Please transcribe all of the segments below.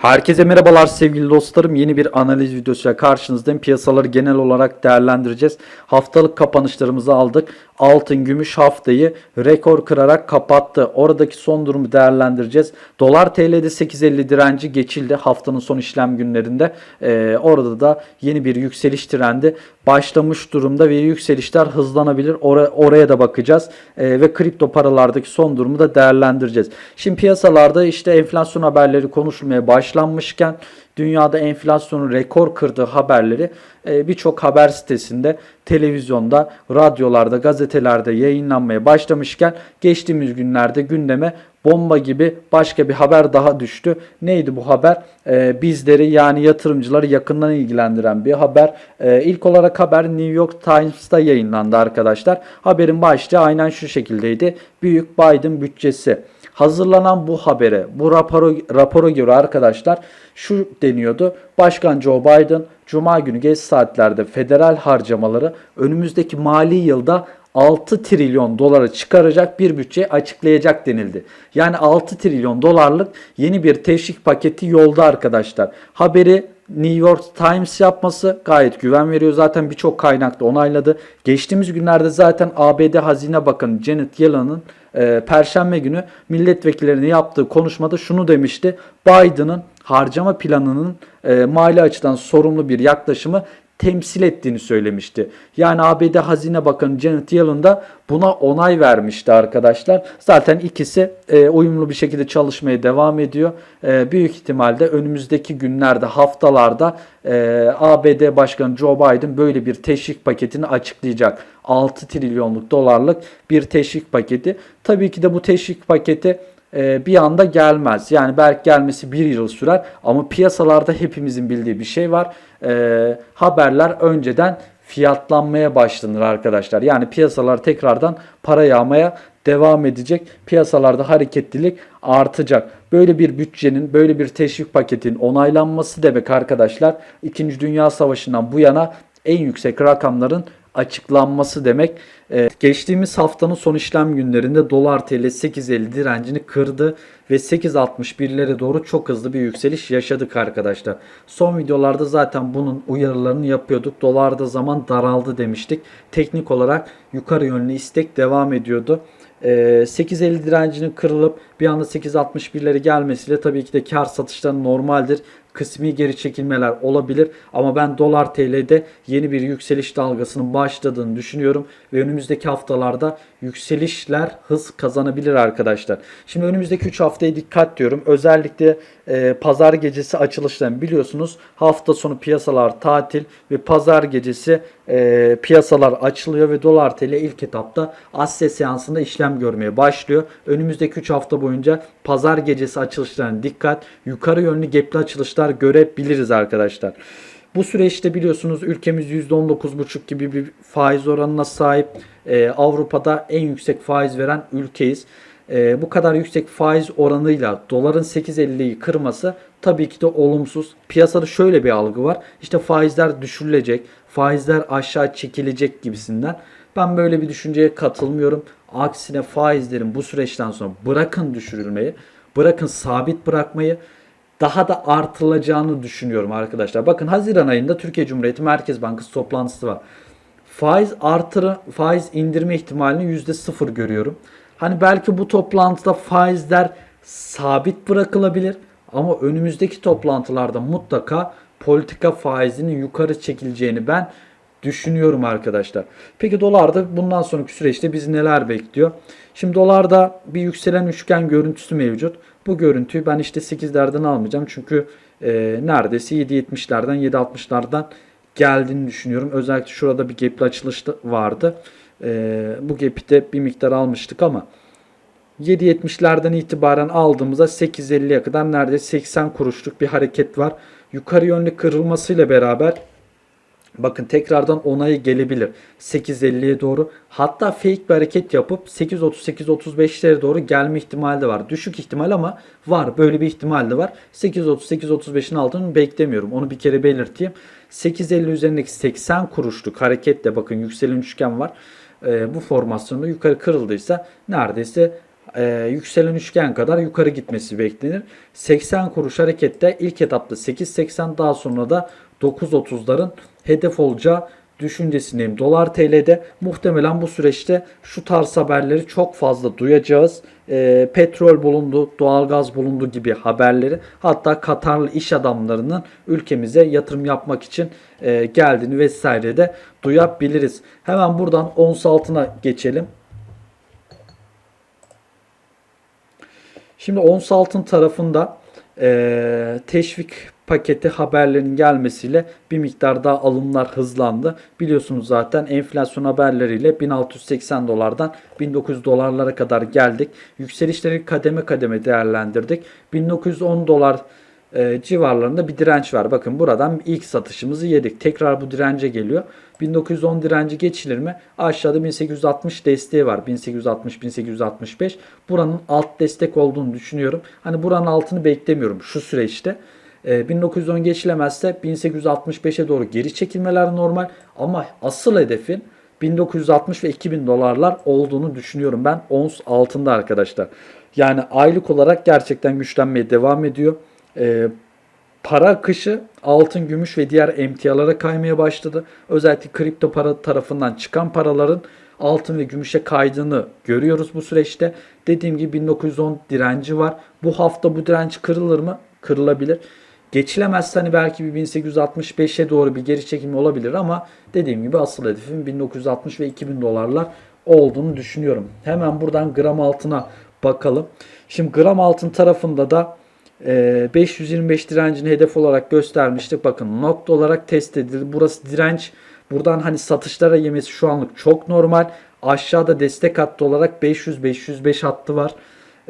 Herkese merhabalar sevgili dostlarım. Yeni bir analiz videosuyla karşınızdayım. Piyasaları genel olarak değerlendireceğiz. Haftalık kapanışlarımızı aldık. Altın gümüş haftayı rekor kırarak kapattı. Oradaki son durumu değerlendireceğiz. Dolar TL'de 8.50 direnci geçildi haftanın son işlem günlerinde. Ee, orada da yeni bir yükseliş trendi başlamış durumda ve yükselişler hızlanabilir. Ora- oraya da bakacağız. Ee, ve kripto paralardaki son durumu da değerlendireceğiz. Şimdi piyasalarda işte enflasyon haberleri konuşulmaya başlanmışken dünyada enflasyonun rekor kırdığı haberleri e, birçok haber sitesinde, televizyonda, radyolarda, gazetelerde yayınlanmaya başlamışken geçtiğimiz günlerde gündeme bomba gibi başka bir haber daha düştü. Neydi bu haber? E, bizleri yani yatırımcıları yakından ilgilendiren bir haber. E, ilk olarak haber New York Times'ta yayınlandı arkadaşlar. Haberin başlığı aynen şu şekildeydi. Büyük Biden bütçesi. Hazırlanan bu habere, bu raporo, rapora göre arkadaşlar şu deniyordu. Başkan Joe Biden Cuma günü geç saatlerde federal harcamaları önümüzdeki mali yılda 6 trilyon dolara çıkaracak bir bütçe açıklayacak denildi. Yani 6 trilyon dolarlık yeni bir teşvik paketi yolda arkadaşlar. Haberi New York Times yapması gayet güven veriyor. Zaten birçok kaynakta onayladı. Geçtiğimiz günlerde zaten ABD Hazine Bakanı Janet Yellen'ın e, Perşembe günü milletvekillerine yaptığı konuşmada şunu demişti. Biden'ın harcama planının e, mali açıdan sorumlu bir yaklaşımı temsil ettiğini söylemişti. Yani ABD Hazine Bakanı Janet Yellen da buna onay vermişti arkadaşlar. Zaten ikisi e, uyumlu bir şekilde çalışmaya devam ediyor. E, büyük ihtimalle önümüzdeki günlerde, haftalarda e, ABD Başkanı Joe Biden böyle bir teşvik paketini açıklayacak. 6 trilyonluk dolarlık bir teşvik paketi. Tabii ki de bu teşvik paketi e, bir anda gelmez. Yani belki gelmesi bir yıl sürer ama piyasalarda hepimizin bildiği bir şey var. E, haberler önceden fiyatlanmaya başlanır arkadaşlar. Yani piyasalar tekrardan para yağmaya devam edecek. Piyasalarda hareketlilik artacak. Böyle bir bütçenin, böyle bir teşvik paketin onaylanması demek arkadaşlar 2. Dünya Savaşı'ndan bu yana en yüksek rakamların açıklanması demek. Ee, geçtiğimiz haftanın son işlem günlerinde dolar TL 8.50 direncini kırdı ve 8.61'lere doğru çok hızlı bir yükseliş yaşadık arkadaşlar. Son videolarda zaten bunun uyarılarını yapıyorduk. Dolarda zaman daraldı demiştik. Teknik olarak yukarı yönlü istek devam ediyordu. Ee, 8.50 direncinin kırılıp bir anda 8.61'lere gelmesiyle tabii ki de kar satışları normaldir kısmi geri çekilmeler olabilir ama ben dolar TL'de yeni bir yükseliş dalgasının başladığını düşünüyorum ve önümüzdeki haftalarda yükselişler hız kazanabilir arkadaşlar. Şimdi önümüzdeki 3 haftaya dikkat diyorum. Özellikle e, pazar gecesi açılışlarını biliyorsunuz. Hafta sonu piyasalar tatil ve pazar gecesi e, piyasalar açılıyor ve dolar TL ilk etapta Asya seansında işlem görmeye başlıyor. Önümüzdeki 3 hafta boyunca pazar gecesi açılışlarına dikkat. Yukarı yönlü gapli açılışlar görebiliriz arkadaşlar. Bu süreçte biliyorsunuz ülkemiz %19,5 gibi bir faiz oranına sahip. Ee, Avrupa'da en yüksek faiz veren ülkeyiz. Ee, bu kadar yüksek faiz oranıyla doların 8.50'yi kırması tabii ki de olumsuz. Piyasada şöyle bir algı var. İşte faizler düşürülecek, faizler aşağı çekilecek gibisinden. Ben böyle bir düşünceye katılmıyorum. Aksine faizlerin bu süreçten sonra bırakın düşürülmeyi, bırakın sabit bırakmayı daha da artırılacağını düşünüyorum arkadaşlar. Bakın Haziran ayında Türkiye Cumhuriyeti Merkez Bankası toplantısı var. Faiz artırı, faiz indirme ihtimalini %0 görüyorum. Hani belki bu toplantıda faizler sabit bırakılabilir ama önümüzdeki toplantılarda mutlaka politika faizinin yukarı çekileceğini ben düşünüyorum arkadaşlar. Peki dolarda bundan sonraki süreçte bizi neler bekliyor? Şimdi dolarda bir yükselen üçgen görüntüsü mevcut. Bu görüntüyü ben işte 8'lerden almayacağım. Çünkü e, neredeyse 7.70'lerden 7.60'lardan geldiğini düşünüyorum. Özellikle şurada bir gap'li açılış vardı. E, bu gap'i de bir miktar almıştık ama 7.70'lerden itibaren aldığımızda 8.50'ye kadar neredeyse 80 kuruşluk bir hareket var. Yukarı yönlü kırılmasıyla beraber Bakın tekrardan onayı gelebilir. 8.50'ye doğru. Hatta fake bir hareket yapıp 8.30-8.35'lere doğru gelme ihtimali de var. Düşük ihtimal ama var. Böyle bir ihtimal de var. 8.30-8.35'in altını beklemiyorum. Onu bir kere belirteyim. 8.50 üzerindeki 80 kuruşluk hareketle bakın yükselen üçgen var. Ee, bu formasyonda yukarı kırıldıysa neredeyse e, yükselen üçgen kadar yukarı gitmesi beklenir. 80 kuruş harekette ilk etapta 8.80 daha sonra da 9.30'ların hedef olacağı düşüncesindeyim. Dolar TL'de muhtemelen bu süreçte şu tarz haberleri çok fazla duyacağız. E, petrol bulundu, doğalgaz bulundu gibi haberleri. Hatta Katarlı iş adamlarının ülkemize yatırım yapmak için e, geldiğini vesaire de duyabiliriz. Hemen buradan ons altına geçelim. Şimdi ons altın tarafında e, teşvik paketi haberlerinin gelmesiyle bir miktar daha alımlar hızlandı. Biliyorsunuz zaten enflasyon haberleriyle 1680 dolardan 1900 dolarlara kadar geldik. Yükselişleri kademe kademe değerlendirdik. 1910 dolar e, civarlarında bir direnç var. Bakın buradan ilk satışımızı yedik. Tekrar bu dirence geliyor. 1910 direnci geçilir mi? Aşağıda 1860 desteği var. 1860-1865. Buranın alt destek olduğunu düşünüyorum. Hani buranın altını beklemiyorum şu süreçte. E, 1910 geçilemezse 1865'e doğru geri çekilmeler normal. Ama asıl hedefin 1960 ve 2000 dolarlar olduğunu düşünüyorum ben ons altında arkadaşlar. Yani aylık olarak gerçekten güçlenmeye devam ediyor. Ee, para akışı altın, gümüş ve diğer emtialara kaymaya başladı. Özellikle kripto para tarafından çıkan paraların altın ve gümüşe kaydığını görüyoruz bu süreçte. Dediğim gibi 1910 direnci var. Bu hafta bu direnç kırılır mı? Kırılabilir. Geçilemezse hani belki bir 1865'e doğru bir geri çekilme olabilir ama dediğim gibi asıl hedefim 1960 ve 2000 dolarlar olduğunu düşünüyorum. Hemen buradan gram altına bakalım. Şimdi gram altın tarafında da e, 525 direncini hedef olarak göstermiştik. Bakın nokta olarak test edildi. Burası direnç. Buradan hani satışlara yemesi şu anlık çok normal. Aşağıda destek hattı olarak 500-505 hattı var.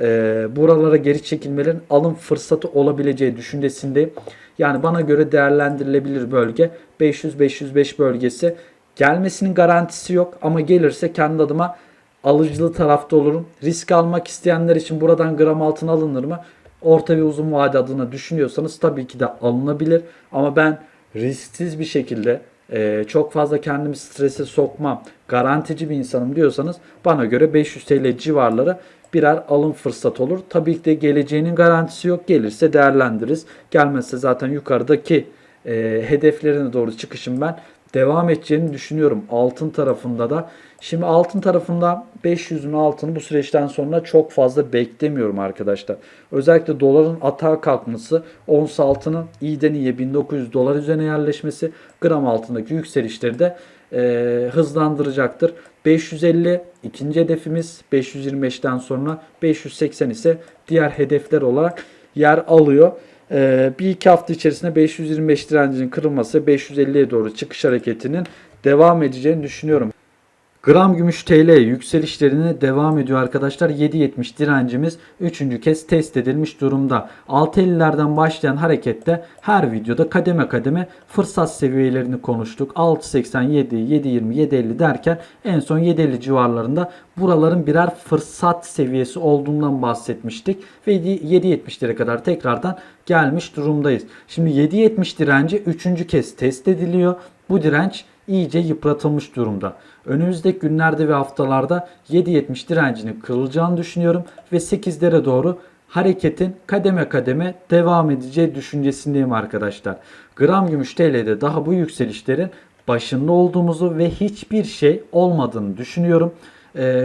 E, buralara geri çekilmelerin alım fırsatı olabileceği düşüncesindeyim. Yani bana göre değerlendirilebilir bölge 500-505 bölgesi. Gelmesinin garantisi yok ama gelirse kendi adıma alıcılı tarafta olurum. Risk almak isteyenler için buradan gram altın alınır mı? Orta ve uzun vade adına düşünüyorsanız tabii ki de alınabilir. Ama ben risksiz bir şekilde e, çok fazla kendimi strese sokmam, garantici bir insanım diyorsanız bana göre 500 TL civarları birer alım fırsat olur. Tabii ki de geleceğinin garantisi yok. Gelirse değerlendiririz. Gelmezse zaten yukarıdaki e, hedeflerine doğru çıkışım ben devam edeceğini düşünüyorum. Altın tarafında da. Şimdi altın tarafında 500'ün altını bu süreçten sonra çok fazla beklemiyorum arkadaşlar. Özellikle doların atağa kalkması, ons altının iyiden iyiye 1900 dolar üzerine yerleşmesi, gram altındaki yükselişleri de e, hızlandıracaktır. 550 ikinci hedefimiz 525'ten sonra 580 ise diğer hedefler olarak yer alıyor. Ee, bir iki hafta içerisinde 525 direncinin kırılması 550'ye doğru çıkış hareketinin devam edeceğini düşünüyorum. Gram gümüş TL yükselişlerine devam ediyor arkadaşlar. 7.70 direncimiz 3. kez test edilmiş durumda. 6.50'lerden başlayan harekette her videoda kademe kademe fırsat seviyelerini konuştuk. 6.87, 7.20, 7.50 derken en son 7.50 civarlarında buraların birer fırsat seviyesi olduğundan bahsetmiştik. Ve 7.70'lere kadar tekrardan gelmiş durumdayız. Şimdi 7.70 direnci 3. kez test ediliyor. Bu direnç iyice yıpratılmış durumda. Önümüzdeki günlerde ve haftalarda 7.70 direncinin kırılacağını düşünüyorum ve 8'lere doğru hareketin kademe kademe devam edeceği düşüncesindeyim arkadaşlar. Gram gümüş TL'de daha bu yükselişlerin başında olduğumuzu ve hiçbir şey olmadığını düşünüyorum.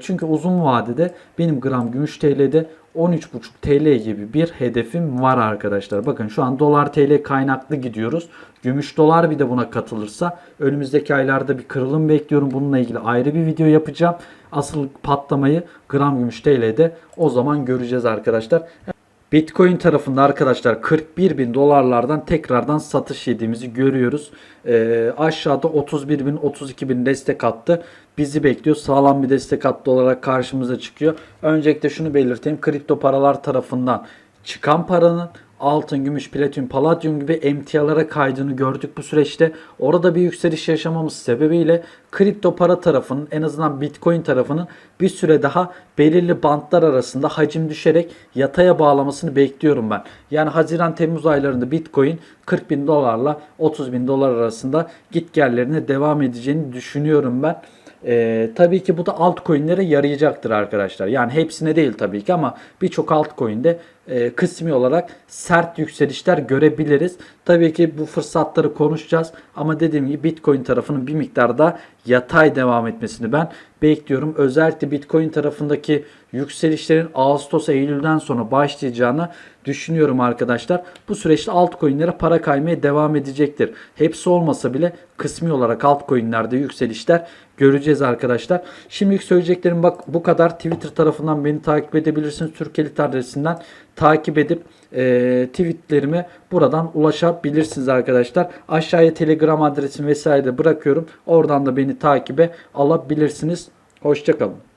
Çünkü uzun vadede benim gram gümüş TL'de 13,5 TL gibi bir hedefim var arkadaşlar. Bakın şu an dolar TL kaynaklı gidiyoruz. Gümüş dolar bir de buna katılırsa önümüzdeki aylarda bir kırılım bekliyorum. Bununla ilgili ayrı bir video yapacağım. Asıl patlamayı gram gümüş TL'de o zaman göreceğiz arkadaşlar. Bitcoin tarafında arkadaşlar 41 bin dolarlardan tekrardan satış yediğimizi görüyoruz. Ee, aşağıda 31 bin 32 bin destek attı. Bizi bekliyor. Sağlam bir destek hattı olarak karşımıza çıkıyor. Öncelikle şunu belirteyim. Kripto paralar tarafından çıkan paranın altın, gümüş, platin, paladyum gibi emtialara kaydığını gördük bu süreçte. Orada bir yükseliş yaşamamız sebebiyle kripto para tarafının en azından bitcoin tarafının bir süre daha belirli bantlar arasında hacim düşerek yataya bağlamasını bekliyorum ben. Yani Haziran-Temmuz aylarında bitcoin 40 bin dolarla 30 bin dolar arasında git gellerine devam edeceğini düşünüyorum ben. Ee, tabii ki bu da altcoin'lere yarayacaktır arkadaşlar. Yani hepsine değil tabii ki ama birçok altcoin'de e, kısmi olarak sert yükselişler görebiliriz. Tabii ki bu fırsatları konuşacağız ama dediğim gibi Bitcoin tarafının bir miktar daha yatay devam etmesini ben bekliyorum. Özellikle Bitcoin tarafındaki yükselişlerin Ağustos Eylül'den sonra başlayacağını düşünüyorum arkadaşlar. Bu süreçte altcoin'lere para kaymaya devam edecektir. Hepsi olmasa bile kısmi olarak altcoin'lerde yükselişler göreceğiz arkadaşlar. Şimdilik söyleyeceklerim bak bu kadar. Twitter tarafından beni takip edebilirsiniz. Türkelit adresinden takip edip e, tweetlerime buradan ulaşabilirsiniz arkadaşlar. Aşağıya Telegram adresimi vesaire de bırakıyorum. Oradan da beni takibe alabilirsiniz. Hoşçakalın.